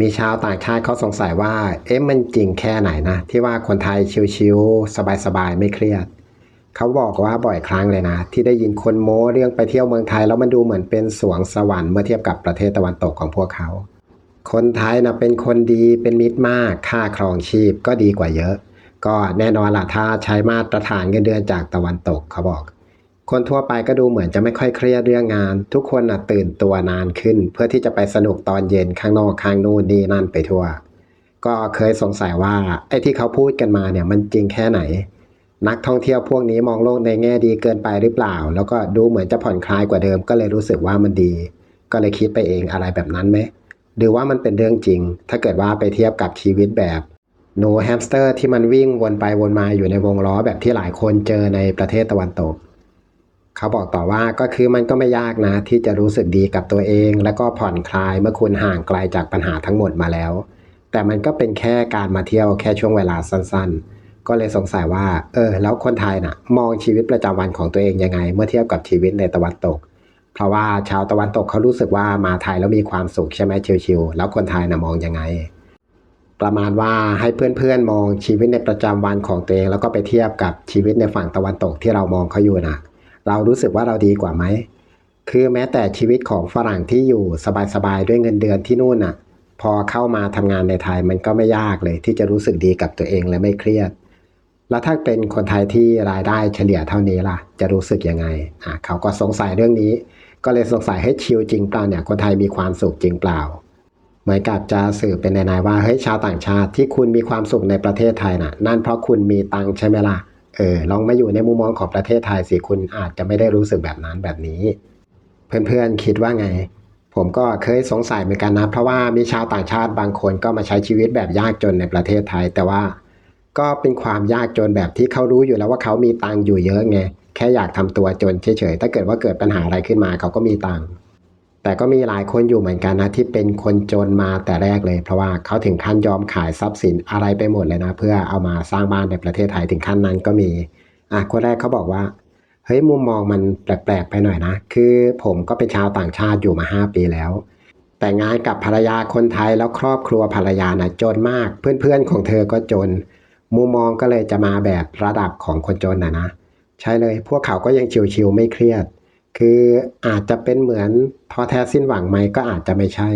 มีชาวต่างชาติเขาสงสัยว่า เอ๊ะมันจริงแค่ไหนนะ ที่ว่าคนไทยชิวๆสบายๆ ไม่เครียด เขาบอกว่าบ่อยครั้งเลยนะ ที่ได้ยินคนโม้เรื่องไปเที่ยวเมืองไทย แล้วมันดูเหมือนเป็นสวงสวรรค์เมื่อเทียบกับประเทศตะวันตกของพวกเขา คนไทยนะเป็นคนดีเป็นมิตรมาก ค่าครองชีพก็ดีกว่าเยอะ ก็แน่นอนล่ะถ้าใช้มาตรฐานเงินเดือนจากตะวันตกเขาบอก คนทั่วไปก็ดูเหมือนจะไม่ค่อยเครียดเรื่องงาน ทุกคนนะตื่นตัวนานขึ้น เพื่อที่จะไปสนุกตอนเย็นข้างนอกข้างนู่นนี่นั่นไปทั่ว ก็เคยสงสัยว่าไอ้ที่เขาพูดกันมาเนี่ยมันจริงแค่ไหน นักท่องเที่ยวพวกนี้มองโลกในแง่ดีเกินไปหรือเปล่า แล้วก็ดูเหมือนจะผ่อนคลายกว่าเดิม ก็เลยรู้สึกว่ามันดี ก็เลยคิดไปเองอะไรแบบนั้นไหมหรือว่ามันเป็นเรื่องจริง ถ้าเกิดว่าไปเทียบกับชีวิตแบบหนูแฮมสเตอร์ที่มันวิ่งวนไปวนมาอยู่ในวงล้อแบบที่หลายคนเจอในประเทศตะวันตก เขาบอกต่อว่าก็คือมันก็ไม่ยากนะ ที่จะรู้สึกดีกับตัวเอง แล้วก็ผ่อนคลายเมื่อคุณห่างไกลจากปัญหาทั้งหมดมาแล้ว แต่มันก็เป็นแค่การมาเที่ยวแค่ช่วงเวลาสั้นๆ ก็เลยสงสัยว่า เออ แล้วคนไทยน่ะ มองชีวิตประจำวันของตัวเองยังไง เมื่อเทียบกับชีวิตในตะวันตก เพราะว่าชาวตะวันตกเขารู้สึกว่ามาไทยแล้วมีความสุขใช่ไหมชิวๆแล้วคนไทยน่ะมองยังไงประมาณว่าให้เพื่อนๆมองชีวิตในประจำวันของตัวเอง แล้วก็ไปเทียบกับชีวิตในฝั่งตะวันตกที่เรามองเขาอยู่นะ เรารู้สึกว่าเราดีกว่าไหม คือแม้แต่ชีวิตของฝรั่งที่อยู่สบายๆด้วยเงินเดือนที่นู่นน่ะ พอเข้ามาทำงานในไทยมันก็ไม่ยากเลย ที่จะรู้สึกดีกับตัวเองและไม่เครียด แล้วถ้าเป็นคนไทยที่รายได้เฉลี่ยเท่านี้ล่ะ จะรู้สึกยังไงอะเขาก็สงสัยเรื่องนี้ ก็เลยสงสัยให้ชิลจริงเปล่าเนี่ยคนไทยมีความสุขจริงเปล่าเหมือนกับจะสื่อเป็นในๆว่าเฮ้ยชาวต่างชาติที่คุณมีความสุขในประเทศไทยน่ะ นั่นเพราะคุณมีตังใช่ไหมล่ะ เออลองมาอยู่ในมุมมองของประเทศไทยสิคุณอาจจะไม่ได้รู้สึกแบบนั้นแบบนี้ เพื่อนๆคิดว่าไง ผมก็เคยสงสัยเหมือนกันนะ เพราะว่ามีชาวต่างชาติบางคนก็มาใช้ชีวิตแบบยากจนในประเทศไทย แต่ว่าก็เป็นความยากจนแบบที่เขารู้อยู่แล้วว่าเขามีตังค์อยู่เยอะไงแค่อยากทำตัวจนเฉยๆถ้าเกิดว่าเกิดปัญหาอะไรขึ้นมาเขาก็มีตังค์ แต่ก็มีหลายคนอยู่เหมือนกันนะที่เป็นคนจนมาแต่แรกเลย เพราะว่าเขาถึงขั้นยอมขายทรัพย์สินอะไรไปหมดเลยนะ เพื่อเอามาสร้างบ้านในประเทศไทยถึงขั้นนั้นก็มีอะคนแรกเขาบอกว่าเฮ้ยมุมมองมันแปลกๆไปหน่อยนะ คือผมก็เป็นชาวต่างชาติอยู่มา 5 ปีแล้ว แต่งงานกับภรรยาคนไทยแล้วครอบครัวภรรยานะจนมาก เพื่อนๆของเธอก็จน มุมมองก็เลยจะมาแบบระดับของคนจนนะนะ ใช่เลย พวกเขาก็ยังชิวๆไม่เครียด คืออาจจะเป็นเหมือนท้อแท้สิ้นหวังไหมก็อาจจะไม่ใช่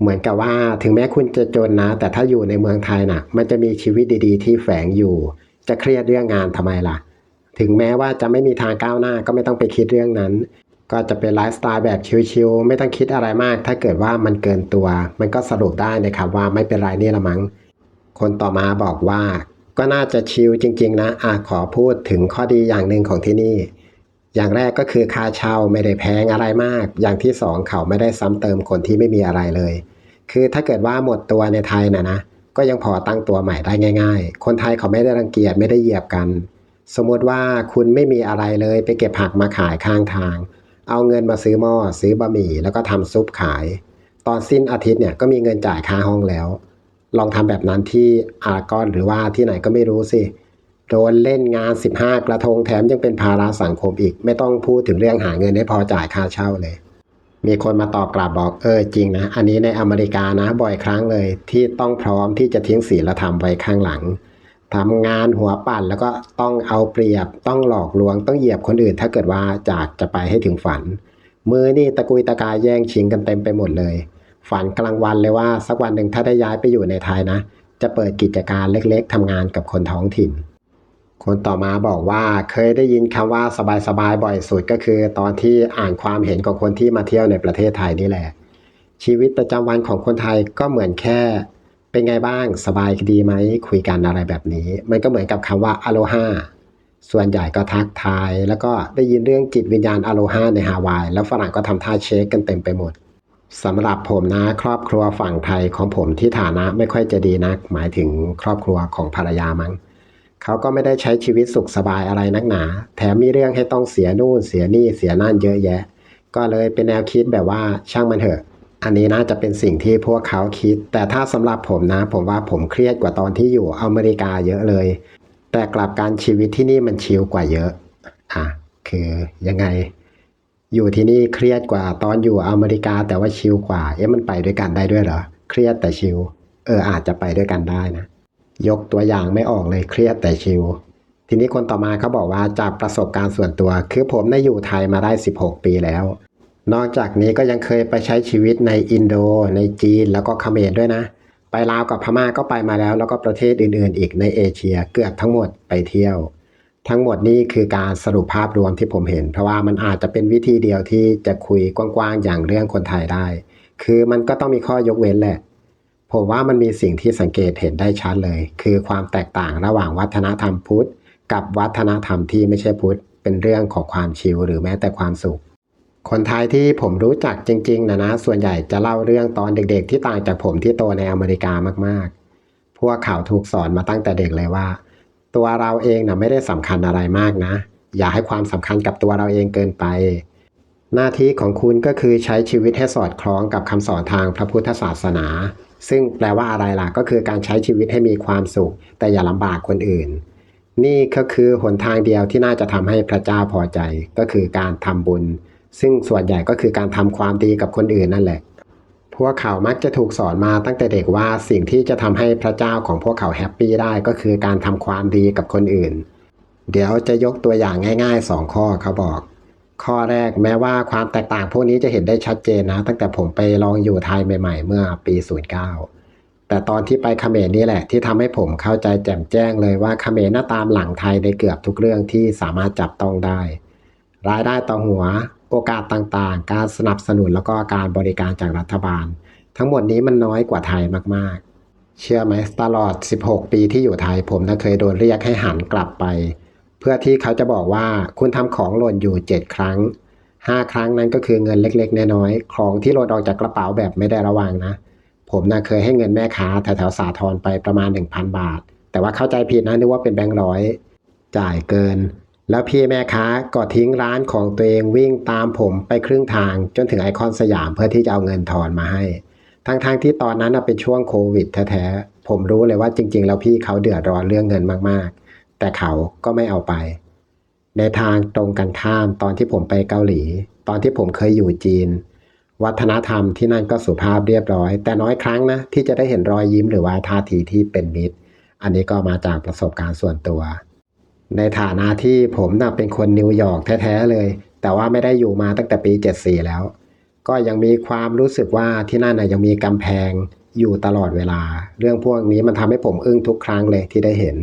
เหมือนกับว่าถึงแม้คุณจะจนนะ แต่ถ้าอยู่ในเมืองไทยนะมันจะมีชีวิตดีๆ ที่แฝงอยู่ จะเครียดเรื่องงานทำไมล่ะ ถึงแม้ว่าจะไม่มีทางก้าวหน้าก็ไม่ต้องไปคิดเรื่องนั้น ก็จะเป็นไลฟ์สไตล์แบบชิลๆไม่ต้องคิดอะไรมาก ถ้าเกิดว่ามันเกินตัว มันก็สรุปได้นะครับว่าไม่เป็นไรนี่ละมั้งคนต่อมาบอกว่าก็น่าจะชิลจริง ๆ นะอะขอพูดถึงข้อดีอย่างหนึ่งของที่นี่ อย่างแรกก็คือค่าเช่าไม่ได้แพงอะไรมาก อย่างที่สองเขาไม่ได้ซ้ำเติมคนที่ไม่มีอะไรเลย คือถ้าเกิดว่าหมดตัวในไทยนะนะก็ยังพอตั้งตัวใหม่ได้ง่าย ๆ คนไทยเขาไม่ได้รังเกียจไม่ได้เหยียบกัน สมมติว่าคุณไม่มีอะไรเลยไปเก็บผักมาขายข้างทาง เอาเงินมาซื้อหม้อซื้อบะหมี่แล้วก็ทำซุปขาย ตอนสิ้นอาทิตย์เนี่ยก็มีเงินจ่ายค่าห้องแล้ว ลองทำแบบนั้นที่อารากอนหรือว่าที่ไหนก็ไม่รู้สิ โดนเล่นงาน 15 กระทงแถมยังเป็นภาระสังคมอีก ไม่ต้องพูดถึงเรื่องหาเงินให้พอจ่ายค่าเช่าเลย มีคนมาตอบกลับบอกเออจริงนะ อันนี้ในอเมริกานะบ่อยครั้งเลย ที่ต้องพร้อมที่จะทิ้งศีลธรรมไว้ข้างหลังทำงานหัวปั่นแล้วก็ต้องเอาเปรียบ ต้องหลอกลวงต้องเหยียบคนอื่น ถ้าเกิดว่าจากจะไปให้ถึงฝัน มือนี่ตะกุยตะกายแย่งชิงกันเต็มไปหมดเลย ฝันกลางวันเลยว่าสักวันหนึ่งถ้าได้ย้ายไปอยู่ในไทยนะ จะเปิดกิจการเล็กๆทำงานกับคนท้องถิ่น คนต่อมาบอกว่าเคยได้ยินคำว่าสบายๆบ่อยสุดก็คือ ตอนที่อ่านความเห็นของคนที่มาเที่ยวในประเทศไทยนี่แหละ ชีวิตประจำวันของคนไทยก็เหมือนแค่ เป็นไงบ้างสบายดีไหมคุยกันอะไรแบบนี้ มันก็เหมือนกับคำว่าอโลฮาส่วนใหญ่ก็ทักทาย แล้วก็ได้ยินเรื่องจิตวิญญาณอโลฮาในฮาวาย แล้วฝรั่งก็ทำท่าเช็คกันเต็มไปหมดสำหรับผมนะครอบครัวฝั่งไทยของผมที่ฐานะไม่ค่อยจะดีนัก หมายถึงครอบครัวของภรรยามั้ง เขาก็ไม่ได้ใช้ชีวิตสุขสบายอะไรนักหนา แถมมีเรื่องให้ต้องเสียนู่นเสียนี่เสียนั่นเยอะแยะ ก็เลยเป็นแนวคิดแบบว่าช่างมันเถอะ อันนี้น่าจะเป็นสิ่งที่พวกเขาคิด แต่ถ้าสำหรับผมนะ ผมว่าผมเครียดกว่าตอนที่อยู่อเมริกาเยอะเลย แต่กลับการชีวิตที่นี่มันชิลกว่าเยอะ อะ คือยังไง อยู่ที่นี่เครียดกว่าตอนอยู่อเมริกาแต่ว่าชิลกว่า เอ๊ะมันไปด้วยกันได้ด้วยเหรอ เครียดแต่ชิล เอออาจจะไปด้วยกันได้นะ ยกตัวอย่างไม่ออกเลยเครียดแต่ชิลทีนี้คนต่อมาเขาบอกว่าจากประสบการณ์ส่วนตัว คือผมได้อยู่ไทยมาได้ 16 ปีแล้ว นอกจากนี้ก็ยังเคยไปใช้ชีวิตในอินโด ในจีนแล้วก็เขมรด้วยนะ ไปลาวกับพม่าก็ไปมาแล้ว แล้วก็ประเทศอื่นๆ อีกในเอเชียเกือบทั้งหมดไปเที่ยว ทั้งหมดนี่คือการสรุปภาพรวมที่ผมเห็น เพราะว่ามันอาจจะเป็นวิธีเดียวที่จะคุยกว้างๆอย่างเรื่องคนไทยได้ คือมันก็ต้องมีข้อยกเว้นแหละ ผมว่ามันมีสิ่งที่สังเกตเห็นได้ชัดเลย คือความแตกต่างระหว่างวัฒนธรรมพุทธ กับวัฒนธรรมที่ไม่ใช่พุทธ เป็นเรื่องของความชิลหรือแม้แต่ความสุข คนไทยที่ผมรู้จักจริงๆนะนะ ส่วนใหญ่จะเล่าเรื่องตอนเด็กๆ ที่ต่างจากผมที่โตในอเมริกามากๆ พวกเขาถูกสอนมาตั้งแต่เด็กเลยว่า ตัวเราเองนะไม่ได้สำคัญอะไรมากนะ อย่าให้ความสำคัญกับตัวเราเองเกินไปหน้าที่ของคุณก็คือใช้ชีวิตให้สอดคล้องกับคำสอนทางพระพุทธศาสนา ซึ่งแปลว่าอะไรล่ะก็คือการใช้ชีวิตให้มีความสุข แต่อย่าลำบากคนอื่น นี่ก็คือหนทางเดียวที่น่าจะทำให้พระเจ้าพอใจ ก็คือการทำบุญ ซึ่งส่วนใหญ่ก็คือการทำความดีกับคนอื่นนั่นแหละ พวกเขามักจะถูกสอนมาตั้งแต่เด็กว่าสิ่งที่จะทำให้พระเจ้าของพวกเขาแฮปปี้ได้ก็คือการทำความดีกับคนอื่น เดี๋ยวจะยกตัวอย่างง่ายๆ2ข้อเขาบอก ข้อแรกแม้ว่าความแตกต่างพวกนี้จะเห็นได้ชัดเจนนะ ตั้งแต่ผมไปลองอยู่ไทยใหม่ๆ เมื่อปี 09 แต่ตอนที่ไปเขมรนี่แหละ ที่ทำให้ผมเข้าใจแจ่มแจ้งเลยว่าเขมรหน้าตามหลังไทยในเกือบทุกเรื่องที่สามารถจับต้องได้ รายได้ต่อหัว โอกาสต่างๆ การสนับสนุนแล้วก็การบริการจากรัฐบาล ทั้งหมดนี้มันน้อยกว่าไทยมากๆ เชื่อไหมตลอด 16 ปีที่อยู่ไทยผมน่ะเคยโดนเรียกให้หันกลับไป พื่อที่เขาจะบอกว่าคุณทำของหล่นอยู่ 7 ครั้ง 5 ครั้งนั้นก็คือเงินเล็กๆน้อยๆของที่หล่นออกจากกระเป๋าแบบไม่ได้ระวังนะ ผมน่ะเคยให้เงินแม่ค้าแถวๆสาทรไปประมาณ 1,000 บาท แต่ว่าเข้าใจผิดนะนึกว่าเป็นแบงค์ร้อย จ่ายเกิน แล้วพี่แม่ค้าก็ทิ้งร้านของตัวเองวิ่งตามผมไปครึ่งทางจนถึงไอคอนสยามเพื่อที่จะเอาเงินทอนมาให้ ทั้งๆทที่ตอนนั้นเป็นช่วงโควิดแท้ๆผมรู้เลยว่าจริง ๆ แล้วพี่เขาเดือดร้อนเรื่องเงินมากๆ แต่เขาก็ไม่เอาไป ในทางตรงกันข้ามตอนที่ผมไปเกาหลี ตอนที่ผมเคยอยู่จีน วัฒนธรรมที่นั่นก็สุภาพเรียบร้อย แต่น้อยครั้งนะที่จะได้เห็นรอยยิ้มหรือว่าท่าทีที่เป็นมิตร อันนี้ก็มาจากประสบการณ์ส่วนตัว ในฐานะที่ผมน่ะเป็นคนนิวยอร์กแท้ๆเลย แต่ว่าไม่ได้อยู่มาตั้งแต่ปี 74 แล้ว ก็ยังมีความรู้สึกว่าที่นั่นน่ะยังมีกำแพงอยู่ตลอดเวลา เรื่องพวกนี้มันทำให้ผมอึ้งทุกครั้งเลยที่ได้เห็น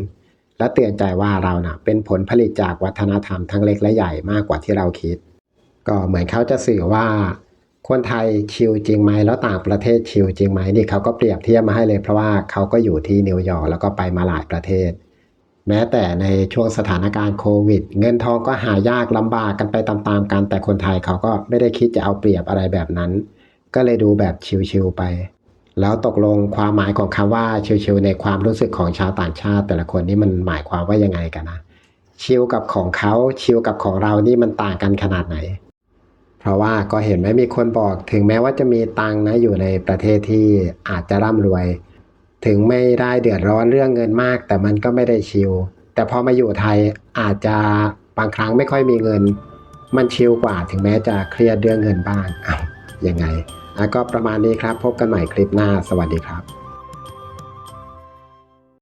และเตือนใจว่าเราน่ะเป็นผลผลิตจากวัฒนธรรมทั้งเล็กและใหญ่มากกว่าที่เราคิด ก็เหมือนเขาจะสื่อว่า คนไทยชิลจริงไหมแล้วต่างประเทศชิลจริงไหมนี่เขาก็เปรียบเทียบมาให้เลยเพราะว่าเขาก็อยู่ที่นิวยอร์กแล้วก็ไปมาหลายประเทศ แม้แต่ในช่วงสถานการณ์โควิด เงินทองก็หายากลำบากกันไปตามๆกัน แต่คนไทยเขาก็ไม่ได้คิดจะเอาเปรียบอะไรแบบนั้น ก็เลยดูแบบชิลๆไป แล้วตกลงความหมายของคำว่าชิลๆในความรู้สึกของชาวต่างชาติ แต่ละคนนี่มันหมายความว่ายังไงกันนะชิลกับของเขาชิลกับของเรานี่มันต่างกันขนาดไหน เพราะว่าก็เห็นไหมมีคนบอกถึงแม้ว่าจะมีตังนะอยู่ในประเทศที่อาจจะร่ำรวย ถึงไม่ได้เดือดร้อนเรื่องเงินมาก แต่มันก็ไม่ได้ชิลแต่พอมาอยู่ไทยอาจจะบางครั้งไม่ค่อยมีเงิน มันชิลกว่าถึงแม้จะเครียดเรื่องเงินบ้างอ้าวยังไง ก็ประมาณนี้ครับ พบกันใหม่คลิปหน้า สวัสดีครับ